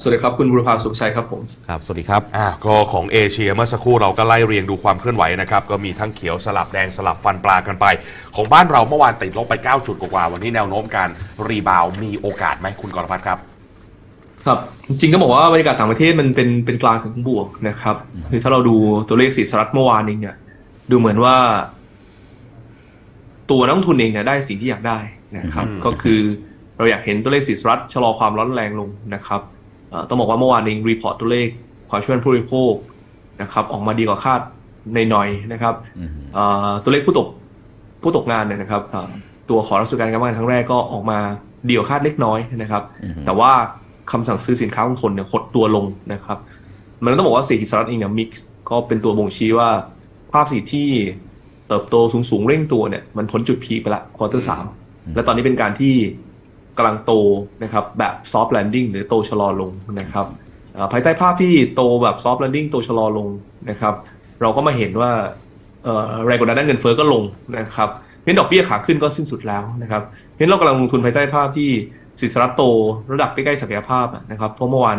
สวัสดีครับ คุณบุรพาสุขชัยครับผม ครับ สวัสดีครับ อ่าก็ของเอเชียเมื่อสักครู่เราก็ไล่เรียงดูความเคลื่อนไหวนะครับ ก็มีทั้งเขียวสลับแดงสลับฟันปลากันไป ของบ้านเราเมื่อวานติดลบไป 9 จุดกว่าๆวันนี้แนวโน้มการรีบาวด์มีโอกาสไหมคุณกรพัฒน์ครับ ครับ จริงๆก็บอกว่าบรรยากาศต่างประเทศมันเป็นเป็นกลางถึงบวกนะครับคือถ้าเราดูตัวเลขสีสหรัฐเมื่อวานเองเนี่ยดูเหมือนว่า ตัวนักลงทุนเองเนี่ยได้สิ่งที่อยากได้นะครับอืมก็คือเราอยากเห็นตัวเลขสีสหรัฐชะลอความร้อนแรงลงนะครับเอ่อ ต้องบอกว่าเมื่อวานเองรีพอร์ตตัวเลขความช่วยเหลือผู้บริโภคนะครับออกมาดีกว่าคาดในหน่อยๆนะครับอืมเอ่อตัวเลขผู้ตกผู้ตกงานเนี่ยนะครับเอ่อตัวขอรับสการการว่างงานครั้งแรกก็ออกมาดีกว่าคาดเล็กน้อยนะครับอืมแต่ว่าคำสั่งซื้อสินค้าคงทนเนี่ยหดตัวลงนะครับ มันต้องบอกว่าเศรษฐกิจสหรัฐเองเนี่ยมิกซ์ก็เป็นตัวบ่งชี้ว่า ภาพเศรษฐกิจที่เติบโตสูงๆเร่งตัวเนี่ยมันพ้นจุดพีคไปละควอเตอร์สามและตอนนี้เป็นการที่ กำลังโตนะครับแบบซอฟต์แลนดิ้งหรือโตชะลอลงนะครับภายใต้ภาพที่โตแบบซอฟต์แลนดิ้งโตชะลอลงนะครับเราก็มาเห็นว่าแรงกดดันด้านเงินเฟ้อก็ลงนะครับเพราะฉะนั้นดอกเบี้ยขาขึ้นก็สิ้นสุดแล้วนะครับเพราะฉะนั้นเรากำลังลงทุนภายใต้ภาพที่สินทรัพย์โตระดับใกล้ๆศักยภาพนะครับเพราะเมื่อวาน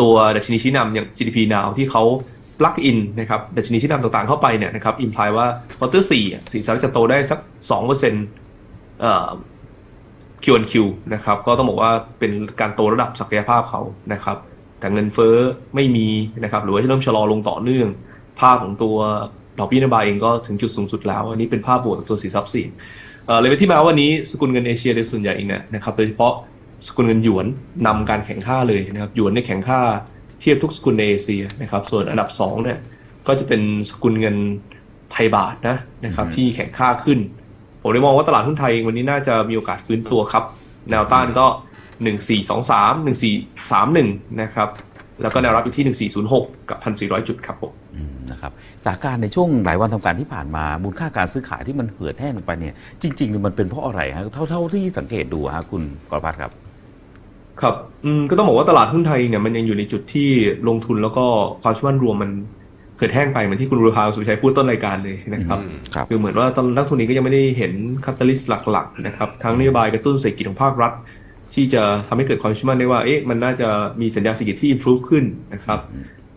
ตัวดัชนีชี้นำอย่าง GDP now ที่เขา plug in นนะครับดัชนีชี้นำต่างๆเข้าไปเนี่ยนะครับ imply ว่า quarter 4อ่สินทรัพย์จะโตได้สัก2%เอ่อ Q on Q นะครับก็ต้องบอกว่าเป็นการโตระดับศักยภาพเขานะครับแต่เงินเฟ้อไม่มีนะครับหรือว่าจะเริ่มชะลอลงต่อเนื่อง ภาพของตัวดอกเบี้ยนโยบายเองก็ถึงจุดสูงสุดแล้ว อันนี้เป็นภาพบวกตัวสินทรัพย์สี่เลยเป็นที่มาวันนี้สกุลเงินเอเชียโดยส่วนใหญ่เองเนี่ยนะครับโดยเฉพาะสกุลเงินหยวนนำการแข่งค่าเลยนะครับหยวนเนี่ยแข่งค่าเทียบทุกสกุลในเอเชียนะครับส่วนอันดับสองเนี่ยก็จะเป็นสกุลเงินไทยบาทนะนะครับที่แข่งค่าขึ้น ผมเลยมองว่าตลาดหุ้นไทยเองวันนี้น่าจะมีโอกาสฟื้นตัวครับ แนวต้านก็ 1423 1431 นะครับ แล้วก็แนวรับอยู่ที่ 1406 กับ 1,400 จุดครับผมอืมนะครับสถานการณ์ในช่วงหลายวันทำการที่ผ่านมามูลค่าการซื้อขายที่มันเหือดแห้งลงไปเนี่ยจริงๆเนี่ยมันเป็นเพราะอะไรฮะเท่าเท่าที่สังเกตดูฮะคุณกรพัฒน์ครับ ครับอืมก็ต้องบอกว่าตลาดหุ้นไทยเนี่ยมันยังอยู่ในจุดที่ลงทุนแล้วก็ความเชื่อมั่นรวมมัน เกิดแห้งไปเหมือนที่คุณรุพาสุวิชัยพูดต้นรายการเลยนะครับอืมครับคือเหมือนว่าตอนนักทุนเองก็ยังไม่ได้เห็นคาตาลิสต์หลักๆนะครับทั้งนโยบายกระตุ้นเศรษฐกิจของภาครัฐ ที่จะทำให้เกิดความเชื่อมั่นได้ว่าเอ๊ะมันน่าจะมีสัญญาณเศรษฐกิจที่ improve ขึ้นนะครับ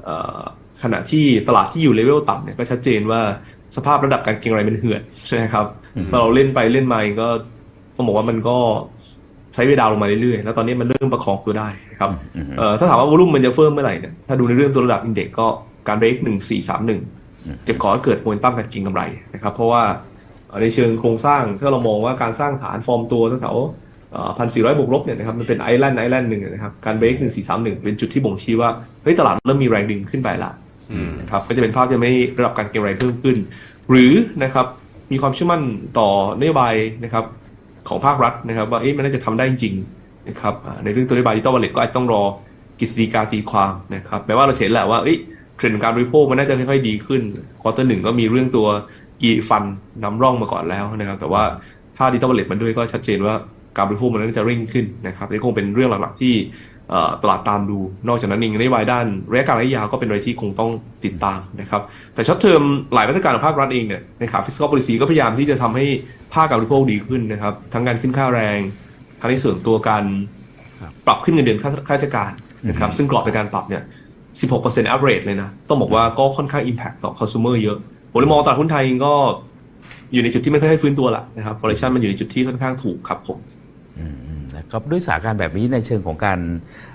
เอ่อขณะที่ตลาดที่อยู่เลเวลต่ำเนี่ยก็ชัดเจนว่าสภาพระดับการเก็งกำไรมันเหือดใช่ไหมครับอืมพอเราเล่นไปเล่นมาเองก็ต้องบอกว่ามันก็ใช้เวลาลงมาเรื่อยๆ แล้วตอนนี้มันเริ่มประคองตัวได้นะครับอืมเอ่อถ้าถามว่าวอลุ่มมันจะเพิ่มเมื่อไหร่เนี่ยถ้าดูในเรื่องตัวระดับอินเด็กก็ การเบรกหนึ่งสี่สามหนึ่งจะก่อให้เกิดโมเมนตัมการเกินกำไรนะครับ เพราะว่าเอ่อในเชิงโครงสร้างถ้าเรามองว่าการสร้างฐานฟอร์มตัวแถวพันสี่ร้อยบวกลบเนี่ยนะครับมันเป็นไอแลนด์ไอแลนด์หนึ่งนะครับการเบรกหนึ่งสี่สามหนึ่งเป็นจุดที่บ่งชี้ว่าเฮ้ยตลาดเริ่มมีแรงดึงขึ้นไปละอืมนะครับก็จะเป็นภาพที่ไม่ระดับการเก็งกำไรเพิ่มขึ้น หรือนะครับมีความเชื่อมั่นต่อนโยบายนะครับของภาครัฐนะครับว่าเอ๊ะมันน่าจะทำได้จริงๆนะครับอ่าในเรื่องตัวนโยบายดิจิตอลวอลเล็ตก็อาจจะต้องรอกฤษฎีกาตีความนะครับแม้ว่าเราจะเห็นแหละว่าเอ้ย เทรนด์ของการบริโภคมันน่าจะค่อยๆดีขึ้นควอเตอร์หนึ่งก็มีเรื่องตัว e ฟันนำร่องมาก่อนแล้วนะครับ แต่ว่าถ้าดิจิตอลวอลเล็ตมันด้วยก็ชัดเจนว่าการบริโภคมันน่าจะเร่งขึ้นนะครับนี่คงเป็นเรื่องหลักๆที่เอ่อตลาดตามดู นอกจากนั้นเองนโยบายด้านระยะกลางระยะยาวก็เป็นอะไรที่คงต้องติดตามนะครับ แต่ช็อตเทอมหลายมาตรการของภาครัฐเองเนี่ยในขา fiscal policy ก็พยายามที่จะทำให้ภาคการบริโภคดีขึ้นนะครับ ทั้งการขึ้นค่าแรงทั้งในส่วนตัวการครับปรับขึ้นเงินเดือนข้าข้าราชการนะครับ ซึ่งกรอบในการปรับเนี่ย 16% average เลยนะ ต้องบอกว่าก็ค่อนข้าง impact ต่อ consumer เยอะผมเลยมองตลาดหุ้นไทยเองก็อยู่ในจุดที่มันค่อยๆฟื้นตัวละนะครับ valuation มันอยู่ในจุดที่ค่อนข้างถูกครับผมอืมอืมนะครับด้วยสถานการณ์แบบนี้ในเชิงของการ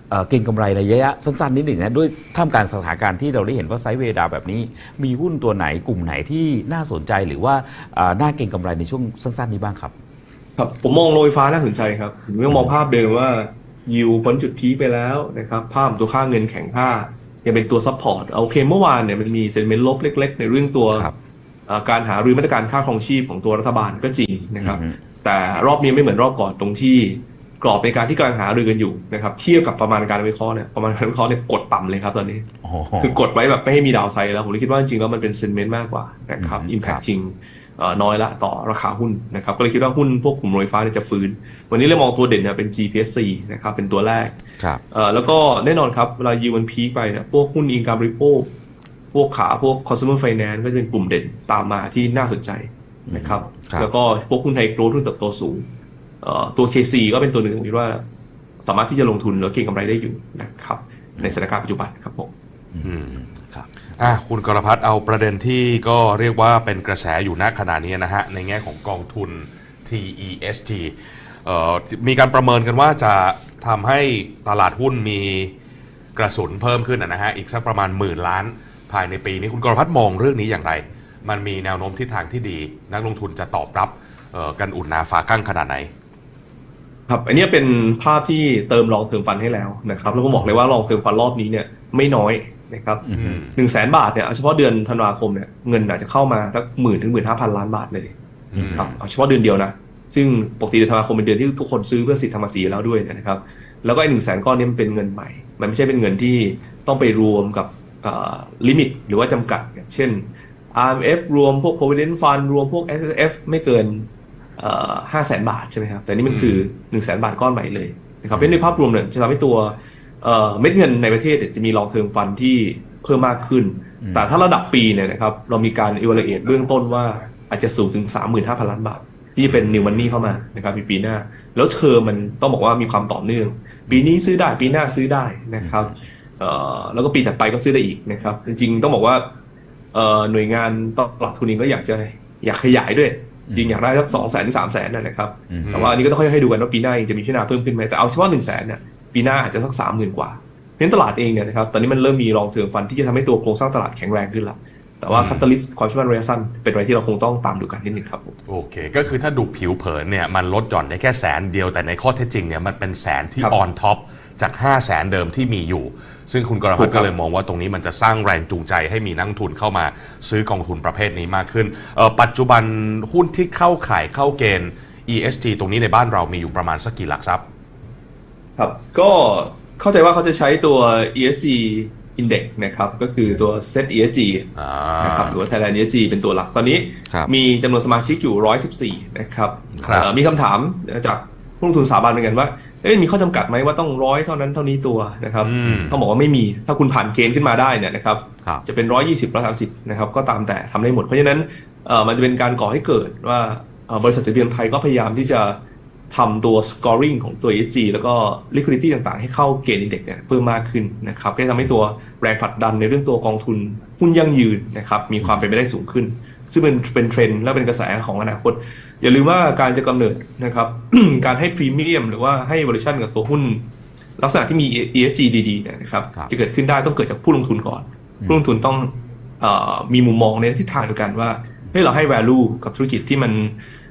เอ่อเก็งกำไรระยะสั้นๆนิดหนึ่งนะด้วยท่ามกลางสถานการณ์ที่เราได้เห็นว่าไซด์เวย์ดาวแบบนี้ มีหุ้นตัวไหนกลุ่มไหนที่น่าสนใจหรือว่าเอ่อน่าเก็งกำไรในช่วงสั้นๆนี้บ้างครับครับผมมองโรยฟ้าน่าสนใจครับผมยังมองภาพเดิมว่ายิวพ้นจุดพีคไปแล้วนะครับ ภาพตัวค่าเงินแข็งค่า ยังเป็นตัวซัพพอร์ตโอเคเมื่อวานเนี่ยมันมีเซนเมนต์ลบเล็ก ๆ ในเรื่องตัวครับเอ่อการหารือมาตรการค่าครองชีพของตัวรัฐบาลก็จริงนะครับอือฮึแต่รอบนี้ไม่เหมือนรอบก่อนตรงที่กรอบในการที่กำลังหารือกันอยู่นะครับเทียบกับประมาณการวิเคราะห์เนี่ยประมาณการวิเคราะห์เนี่ยกดต่ำเลยครับตอนนี้โอ้โหคือกดไว้แบบไม่ให้มีดาวไซด์แล้วผมเลยคิดว่าจริงๆแล้วมันเป็นเซนเมนต์มากกว่านะครับอืมอิมแพคครับจริงเอ่อ น้อยละต่อราคาหุ้นนะครับก็เลยคิดว่าหุ้นพวกกลุ่มโรงไฟฟ้าเนี่ยจะฟื้น วันนี้เลยมองตัวเด่นเนี่ยเป็น GPSC นะครับเป็นตัวแรกครับเอ่อแล้วก็แน่นอนครับเวลายิวมันพีคไปเนี่ยพวกหุ้นอิงการบริโภคพวกขาพวก consumer finance ก็จะเป็นกลุ่มเด่นตามมาที่น่าสนใจนะครับครับแล้วก็พวกหุ้นไทยโกลด์หุ้นเติบโตสูงเอ่อตัว KC ก็เป็นตัวหนึ่งผมคิดว่าสามารถที่จะลงทุนหรือเก็งกำไรได้อยู่นะครับในสถานการณ์ปัจจุบันครับผมอืมครับ อะคุณกรพัฒน์เอาประเด็นที่ก็เรียกว่าเป็นกระแสอยู่ณขณะนี้นะฮะ ในแง่ของกองทุน TESG เอ่อมีการประเมินกันว่าจะทำให้ตลาดหุ้นมีกระสุนเพิ่มขึ้นนะฮะ อีกสักประมาณหมื่นล้านภายในปีนี้คุณกรพัฒน์มองเรื่องนี้อย่างไร มันมีแนวโน้มทิศทางที่ดี นักลงทุนจะตอบรับกันอุ่นหนาฝากั้งขนาดไหน ครับ อันนี้เป็นภาพที่เติมลองเทอมฟันให้แล้วนะครับ แล้วก็บอกเลยว่าลองเทอมฟันรอบนี้เนี่ยไม่น้อย นะครับอืมหนึ่งแสนบาทเนี่ยเอาเฉพาะเดือนธันวาคมเนี่ยเงินอาจจะเข้ามาสักหมื่นถึงหมื่นห้าพันล้านบาทเลยอืมครับเอาเฉพาะเดือนเดียวนะซึ่งปกติเดือนธันวาคมเป็นเดือนที่ทุกคนซื้อเพื่อสิทธิทำภาษีแล้วด้วยนะครับ แล้วก็ไอ้หนึ่งแสนก้อนนี้มันเป็นเงินใหม่ มันไม่ใช่เป็นเงินที่ต้องไปรวมกับลิมิตหรือว่าจำกัดอย่างเช่น RMF รวมพวก provident fund รวมพวก S F ไม่เกินห้าแสนบาทใช่ไหมครับ แต่นี่มันคือหนึ่งแสนบาทก้อนใหม่เลยนะครับเป็นในภาพรวมเนี่ยจะทำให้ตัว เอ่อเม็ดเงินในประเทศเนี่ยจะมี long term fund ที่เพิ่มมากขึ้นอืมแต่ถ้าระดับปีเนี่ยนะครับเรามีการ evaluate เบื้องต้นว่าอาจจะสูงถึง 35,000 ล้านบาท ที่เป็น new money เข้ามานะครับในปีหน้า แล้วเทอมมันต้องบอกว่ามีความต่อเนื่อง ปีนี้ซื้อได้ปีหน้าซื้อได้นะครับเอ่อแล้วก็ปีถัดไปก็ซื้อได้อีกนะครับ จริงๆต้องบอกว่าเอ่อหน่วยงานตลาดทุนเองก็อยากจะอยากขยายด้วย จริงอยากได้สักสองแสนถึงสามแสนนะครับอืมแต่ว่าอันนี้ก็ต้องค่อยๆดูกันว่าปีหน้าเองจะมีพิจารณาเพิ่มขึ้นไหมแต่เอาเฉพาะหนึ่งแสนเนี่ย ปีหน้าอาจจะสักสามหมื่นกว่าเพราะฉะนั้นตลาดเองเนี่ยนะครับตอนนี้มันเริ่มมีรองเทอมฟันที่จะทำให้ตัวโครงสร้างตลาดแข็งแรงขึ้นละแต่ว่าอืมคัตตาลิสต์ความเชื่อมั่นระยะสั้นเป็นอะไรที่เราคงต้องตามดูกันนิดนึงครับผมโอเค ก็คือถ้าดูผิวเผินเนี่ยมันลดหย่อนได้แค่แสนเดียวแต่ในข้อเท็จจริงเนี่ยมันเป็นแสนที่ครับออนท็อปจาก 5 0 0แสนเดิมที่มีอยู่ ซึ่งคุณกรพัฒน์ถูกครัก็บเลยมองว่าตรงนี้มันจะสร้างแรงจูงใจให้มีนักลงทุนเข้ามาซื้อกองทุนประเภทนี้มากขึ้นเอ่อปัจจุบันหุ้นที่เข้าข่ายเข้าเกณฑ์ ESG ตรงนี้ในบ้านเรามีอยู่ประมาณสักกี่หลักทรัพย์ ครับ ก็เข้าใจว่าเขาจะใช้ตัว ESG Index นะครับ ก็คือตัว Set ESG อ่านะครับหรือว่า Thailand ESG เป็นตัวหลักตอนนี้ครับมีจำนวนสมาชิกอยู่ 114 นะครับครับเอ่อมีคำถามจากผู้ลงทุนสถาบันเหมือนกันว่าเอ๊ะมีข้อจำกัดไหมว่าต้องร้อยเท่านั้นเท่านี้ตัวนะครับอืมต้องบอกว่าไม่มีถ้าคุณผ่านเกณฑ์ขึ้นมาได้เนี่ยนะครับครับจะเป็น120 130นะครับก็ตามแต่ทำได้หมด เพราะฉะนั้นเอ่อมันจะเป็นการก่อให้เกิดว่าเอ่อบริษัทจดทะเบียนไทยก็พยายามที่จะ ทำตัว scoring ของตัว ESG แล้วก็ liquidity ต่างๆ ให้เข้าเกณฑ์ index เนี่ยเพิ่มมากขึ้นนะครับก็จะทำให้ตัวแรงผลักดันในเรื่องตัวกองทุนหุ้นยั่งยืนนะครับมีความเป็นไปได้สูงขึ้น ซึ่งเป็นเป็นเทรนด์และเป็นกระแสของอนาคต อย่าลืมว่าการจะกำเนิดนะครับการให้พรีเมียมหรือว่าให้บริชั่นกับตัวหุ้น ลักษณะที่มี ESG ดีๆเนี่ยนะครับครับจะเกิดขึ้นได้ต้องเกิดจากผู้ลงทุนก่อน ผู้ลงทุนต้องเออมีมุมมองในทิศทางเดียวกันว่าเฮ้ยเราให้ value กับธุรกิจที่มันเอ่อ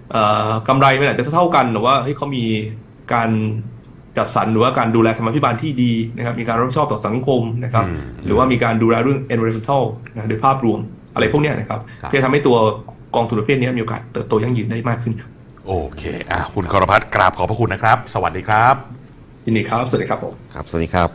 กำไรมันอาจจะเท่ากันหรือว่าเฮ้ยเขามีการจัดสรรหรือว่าการดูแลธรรมาภิบาลที่ดีนะครับ มีการรับผิดชอบต่อสังคมนะครับอืมหรือว่ามีการดูแลเรื่อง environmental นะโดยภาพรวมอะไรพวกเนี้ยนะครับครับที่จะทำให้ตัวกองทุนประเภทนี้มีโอกาสเติบโตยั่งยืนได้มากขึ้นครับโอเคอะคุณกรพัฒน์กราบขอบพระคุณนะครับ สวัสดีครับยินดีครับ สวัสดีครับผมครับ สวัสดีครับ